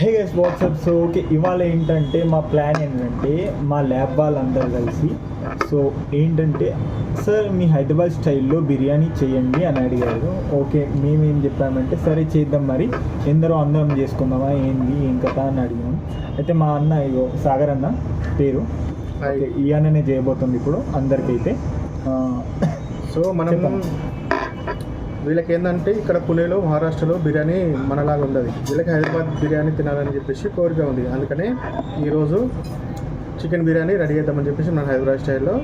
Hey guys what's up so okay ఇవాళ ఏంటంటే మా ప్లాన్ ఏంటంటే మా ల్యాబ్ వాళ్ళందరూ కలిసి సో ఏంటంటే సార్ మీ హైదరాబాద్ స్టైల్లో బిర్యానీ చేయండి అని అడిగారు. ఓకే మేమేం చెప్పామంటే సరే చేద్దాం మరి. ఎందరో అందరం చేసుకుందామా? ఏంది? ఏం కథ? అని అడిగాం అయితే మా అన్న ఇగో సాగర్ అన్న పేరు. ఈ అన్ననే చేయబోతుంది ఇప్పుడు అందరికైతే. సో మనం. వీళ్ళకి ఏంటంటే ఇక్కడ పుణేలో మహారాష్ట్రలో బిర్యానీ మనలాగా ఉండదు. వీళ్ళకి హైదరాబాద్ బిర్యానీ తినాలని చెప్పేసి కోరిక ఉంది. అందుకనే ఈరోజు చికెన్ బిర్యానీ రెడీ చేద్దామని చెప్పేసి మన హైదరాబాద్ స్టైల్లో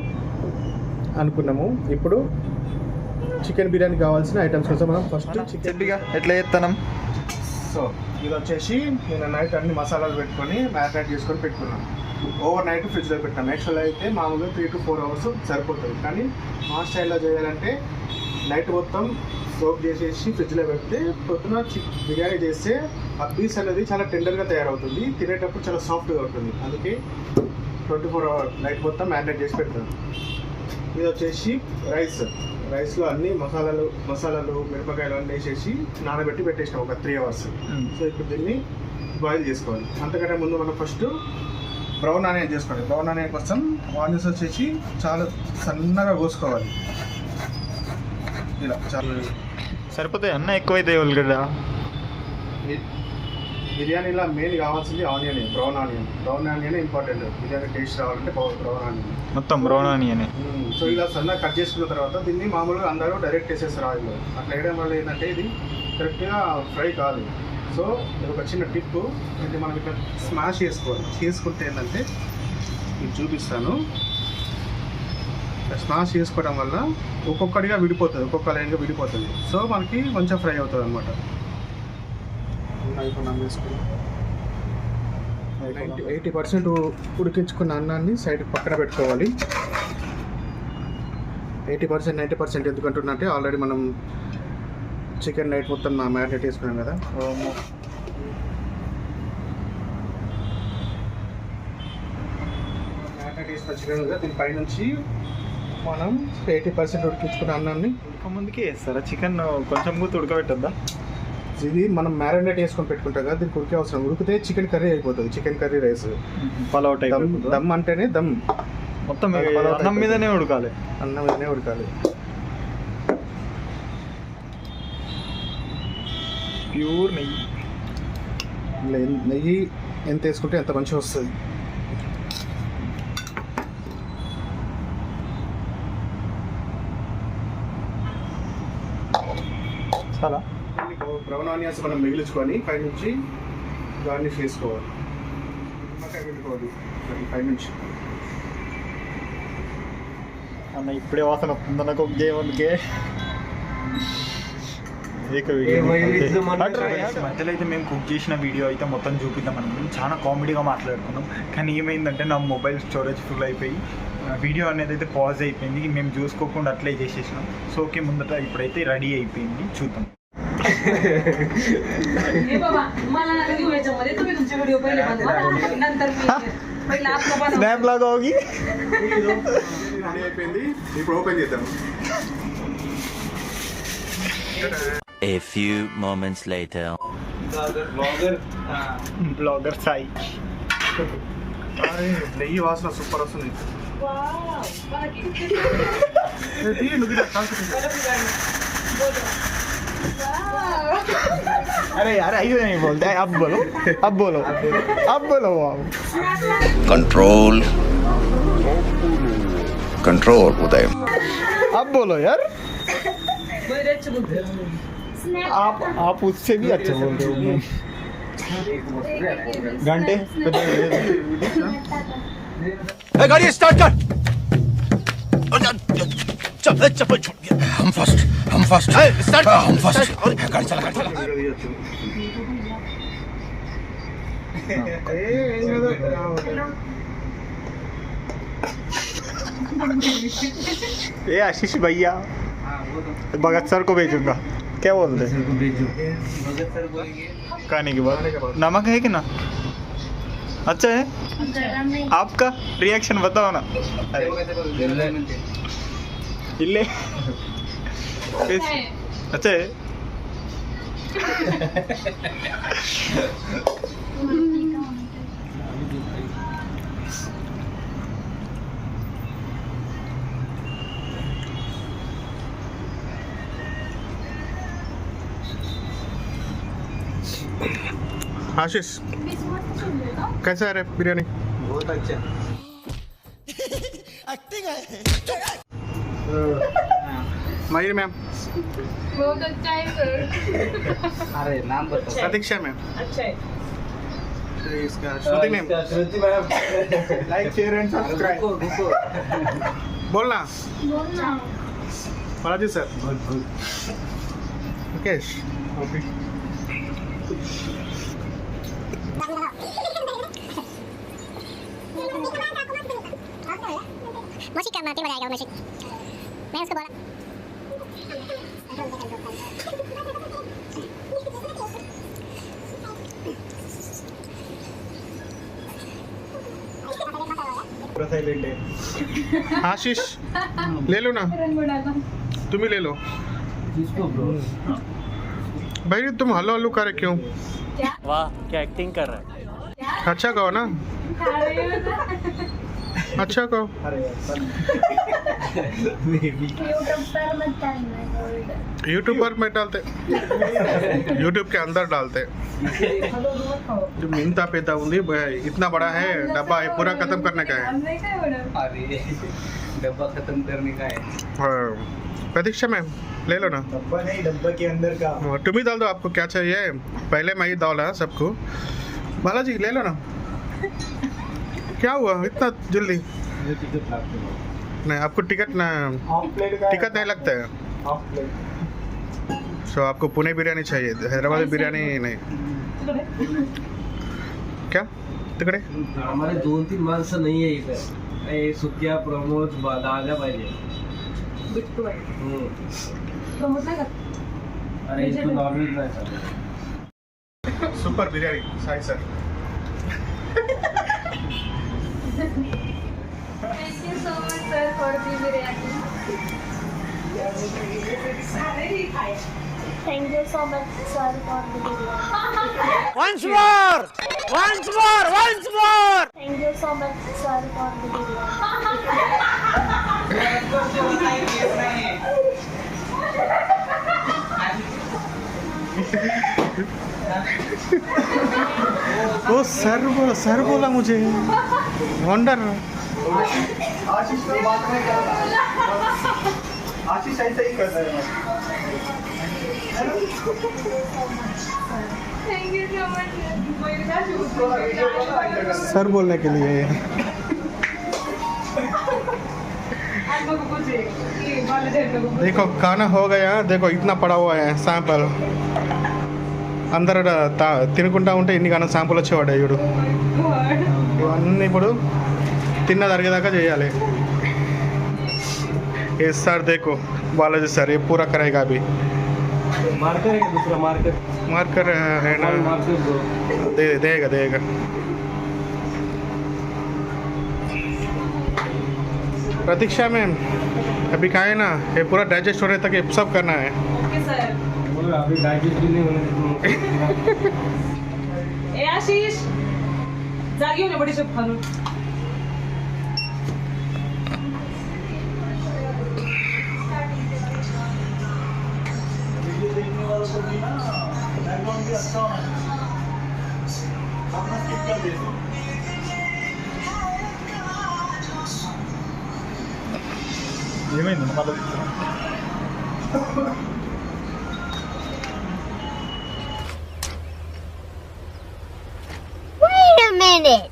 అనుకున్నాము. ఇప్పుడు చికెన్ బిర్యానీ కావాల్సిన ఐటమ్స్ కోసం మనం ఫస్ట్ చికెన్ ఎట్లా చేస్తానం సో ఇది వచ్చేసి నేను నైట్ అన్ని మసాలాలు పెట్టుకొని మ్యారినేట్ చేసుకొని పెట్టుకున్నాను. ఓవర్ నైట్ ఫ్రిడ్జ్లో పెట్టాను. యాక్చువల్ అయితే మామూలుగా త్రీ టు ఫోర్ అవర్స్ సరిపోతుంది. కానీ మా స్టైల్లో చేయాలంటే నైట్ మొత్తం సోప్ చేసేసి ఫ్రిడ్జ్లో పెడితే పొద్దున బిర్యానీ చేస్తే ఆ పీస్ అనేది చాలా టెండర్గా తయారవుతుంది. తినేటప్పుడు చాలా సాఫ్ట్గా ఉంటుంది. అందుకే ట్వంటీ ఫోర్ అవర్ నైట్ మొత్తం మ్యారినేట్ చేసి పెడతాను. ఇది వచ్చేసి రైస్ రైస్లో అన్ని మసాలాలు మసాలాలు మిరపకాయలు అన్నీ వేసేసి నానబెట్టి పెట్టేసినాం ఒక త్రీ అవర్స్ సో ఇప్పుడు దీన్ని బాయిల్ చేసుకోవాలి. అంతకంటే ముందు మనం ఫస్ట్ బ్రౌన్ ఆనియన్ చేసుకోవాలి. బ్రౌన్ ఆనియన్ కోసం ఆనియన్స్ వచ్చేసి చాలా సన్నగా కోసుకోవాలి. ఇలా చాలా సరిపోతాయి అన్న ఎక్కువైతే ఉల్లిగడ్డ. బిర్యానీలో మెయిన్ కావాల్సింది onion brown onion brown onion important biryani taste రావాలంటే బ్రౌన్ ఆనియన్ మొత్తం బ్రౌన్ ఆనియన్ సో ఇలా సన్నగా కట్ చేసుకున్న తర్వాత దీన్ని మామూలుగా అందరూ డైరెక్ట్ వేసేస్తారు ఆయిల్లో. అట్లా వేయడం వల్ల ఏంటంటే ఇది కరెక్ట్గా ఫ్రై కాదు. సో ఇది ఒక చిన్న టిప్ ఇది మనం ఇట్లా స్మాష్ చేసుకోవాలి. చేసుకుంటే ఏంటంటే ఇది చూపిస్తాను. స్మాష్ చేసుకోవడం వల్ల ఒక్కొక్కటిగా విడిపోతుంది ఒక్కొక్క లైన్గా విడిపోతుంది. సో మనకి మంచిగా ఫ్రై అవుతుంది అనమాట ఎయిటీ పర్సెంట్ ఉడికించుకున్న అన్నాన్ని సైడ్ పక్కన పెట్టుకోవాలి. ఎయిటీ పర్సెంట్ నైంటీ పర్సెంట్ ఎందుకంటున్నా అంటే ఆల్రెడీ మనం చికెన్ నైట్ మొత్తం మ్యారినేట్ వేసుకున్నాం కదా. మ్యారినేట్ వేసుకున్న చికెన్ కదా దీని పైనుంచి మనం ఎయిటీ పర్సెంట్ ఉడికించుకున్న అన్నాన్ని. ముందుకే వేస్తారా? చికెన్ కొంచెం కూడా ఉడకబెట్టద్దా? ఇది మనం మ్యారినేట్ వేసుకొని పెట్టుకుంటాం కదా దీనికి ఉడికే అవసరం. ఉడికితే చికెన్ కర్రీ అయిపోతుంది chicken curry rice. Pulao type dum dum అంటేనే దమ్. మొత్తం అన్నం. మీదనే ఉడకాలి. అన్నం మీదనే ఉడకాలి. ప్యూర్ నెయ్యి. నెయ్యి ఎంత వేసుకుంటే ఎంత మంచిగా వస్తుంది. చాలా బ్రౌన్ ఆనియన్స్ మనం మిగిలించుకొని పైనుంచి గార్నిష్ చేసుకోవాలి. పైనుంచి అన్న ఇప్పుడే వాసన వస్తుంది నాకు ఒక గేమ్ అందుకే ఏక మధ్యలో అయితే మేము కుక్ చేసిన వీడియో అయితే మొత్తం చూపిద్దాం అనుకున్నాం చాలా కామెడీగా మాట్లాడుకున్నాం. కానీ ఏమైందంటే నా మొబైల్ స్టోరేజ్ ఫుల్ అయిపోయి వీడియో అనేది అయితే పాజ్ అయిపోయింది. మేము చూసుకోకుండా అట్లే చేసేసినాం. సో ఓకే ముందట ఇప్పుడైతే రెడీ అయిపోయింది. చూద్దాం. हे बाबा मला नका घेऊ याच्यामध्ये तुम्ही तुमचे व्हिडिओ पहिले बनवा नंतर मी पहिले आपलं बनवा స్నాప్ లాగా होगी రెడీ అయిపోయింది ఇప్పుడు ఓపెన్ చేద్దాం A few moments later. Blogger Sai అరే నెయ్యి వాసన సూపర్ వస్తుంది वाव बघा की. ఏ, తీయండి, నువ్వు ఇలా కాల్చుకుంటూ. अरे यार ऐसे नहीं बोलते अब बोलो। अब बोलो। अब बोलो वाओ कंट्रोल कंट्रोल उदय। अब बोलो यार. आप आप उससे भी अच्छे बोल रहे हो। घंटे गाड़ी स्टार्ट कर। चल चल छूट हम फ़र्स्ट हम फ़र्स्ट हाँ, हम फ़र्स्ट गाड़ी चला गाड़ी चला। तो- ये आशीष भैया। भगत सर को भेजूँगा। क्या बोल रहे खाने के बाद। नमक है कि ना? अच्छा है? अच्छा, आपका रिएक्शन बताओ ना। अरे ഇല്ലേ അച്ഛേ आशीष कैसा है रे बिरयानी बहुत अच्छा एक्टिंग है मयूर मैम बहुत अच्छा है सर अरे नाम बताओ प्रतीक्षा मैम अच्छा है इसका Shruti ma'am Shruti ma'am like share and subscribe रुको रुको बोलना बोलना Balaji sir good good Mukesh मौसी का मार्केट बनाएगा मौसी मैं उसको बोला। आशीष ले लो ना। तुम ही ले लो। भाई तुम हल्लो हल्लो करे क्यों? वाह क्या एक्टिंग कर रहा है? अच्छा कहो ना। अच्छा कहो। अरे यूट्यूब पर मैं डालते। यूट्यूब के अंदर डालते। जो मिनता पेता ఉంది इतना बड़ा है डब्बा है पूरा खत्म करने का है। डब्बा खत्म करने का है। हाँ। प्रतीक्षा मैम ले लो ना। डब्बा नहीं डब्बा के अंदर का। हाँ, तुम ही डाल दो आपको क्या चाहिए? पहले मैं ही डाला सबको। बालाजी ले लो ना। क्या हुआ? इतना जल्दी? नहीं आपको टिकट ना हाफ़ प्लेट का टिकट नहीं लगता है। हाफ़ प्लेट सो आपको पुणे बिरयानी चाहिए। हैदराबादी बिरयानी नहीं। क्या? तिकडे? आम्हाला दोन तीन माणसं नाही आहे इथं हे सुक्या प्रमोद बाला आल्या पाहिजे बिट्टू आहे हम्म. प्रमोद नाही का? अरे इथं नॉनव्हेज नाही चालत super biryani Sai sir. Thank you so much, sir, for the here. Thank you so much, sir, for the here. Once more! Once more! Once more! Thank you so much, sir, for the biryani. वो sir बोला sir बोला मुझे। Wonder आशीष बात आशीष ही sir बोलने के लिए। देखो खाना हो गया देखो इतना पड़ा हुआ है सैंपल అందరు తా- తినుకుంటా ఉంటే ఇన్ని కానీ శాంపుల్ వచ్చేవాడు ఇవిడు God. ఇవన్నీ ఇప్పుడు తిన్నది అరిగేదాకా చేయాలి ये सर देखो बालाजी सर ये पूरा करेगा अभी मार्कर आहे का दुसरा मार्कर मार्कर है ना मार्कर ब्रो दे देगा देगा प्रतीक्षा मैम अभी खाए ना ये पूरा डाइजेस्ट होने तक ये सब करना है আপনি ডাইজেস্ট দিলে এ আশিস জাগিও না বড়ি সব খানো ఏమైంది మళ్ళీ minute.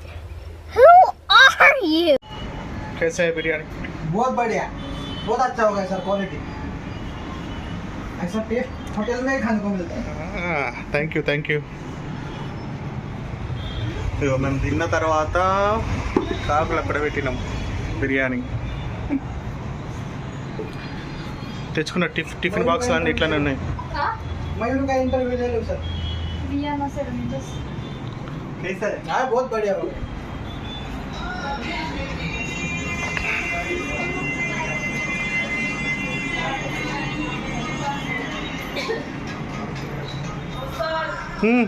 Who are you? कैसे है बिरयानी बहुत बढ़िया बहुत अच्छा होगा सर क्वालिटी ऐसा टेस्ट होटल में ही खाने को मिलता है థ్యాంక్ యూ థ్యాంక్ యూ ఇగో మేము తిన్న తర్వాత కాకులు అక్కడ పెట్టినాం బిర్యానీ తెచ్చుకున్న టిఫ్ టిఫిన్ బాక్స్ అన్నీ ఇట్లానే ఉన్నాయి मयूर का इंटरव्यू ले लो सर कैसा है हाँ, बहुत बढ़िया हो हम्म।